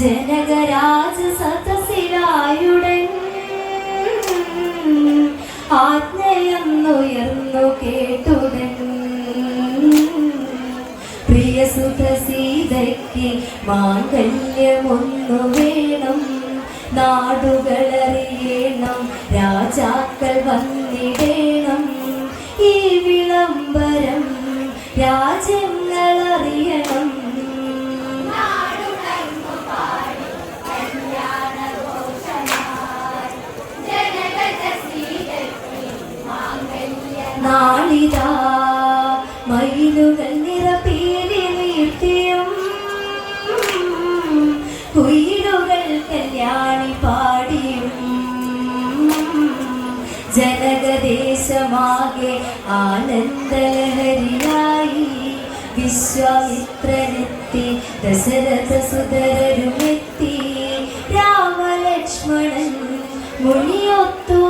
ജനകരാജ സദസിലായുടൻ ആജ്ഞയെന്നുയർന്നു കേട്ടുടൻ. പ്രിയ സുപ്രസീതയ്ക്ക് സീതയ്ക്ക് മാംഗല്യമൊന്നു വേണം. നാടുകളറിയണം രാജാക്കൾ വന്നിടേണം. ഈ വിളംബരം രാജ്യങ്ങൾ അറിയണം നാളിതാ. മയിലുകൾ നിറപ്പീലി നീട്ടിയും. കുയിലുകൾ കല്യാണി പാടിയും. ജനകദേശമാകെ ആനന്ദലഹരിയായി വിശ്വാമിത്രനെത്തി ദശരഥ സുതരരുമെത്തി രാമലക്ഷ്മണൻ മുനിയൊത്തു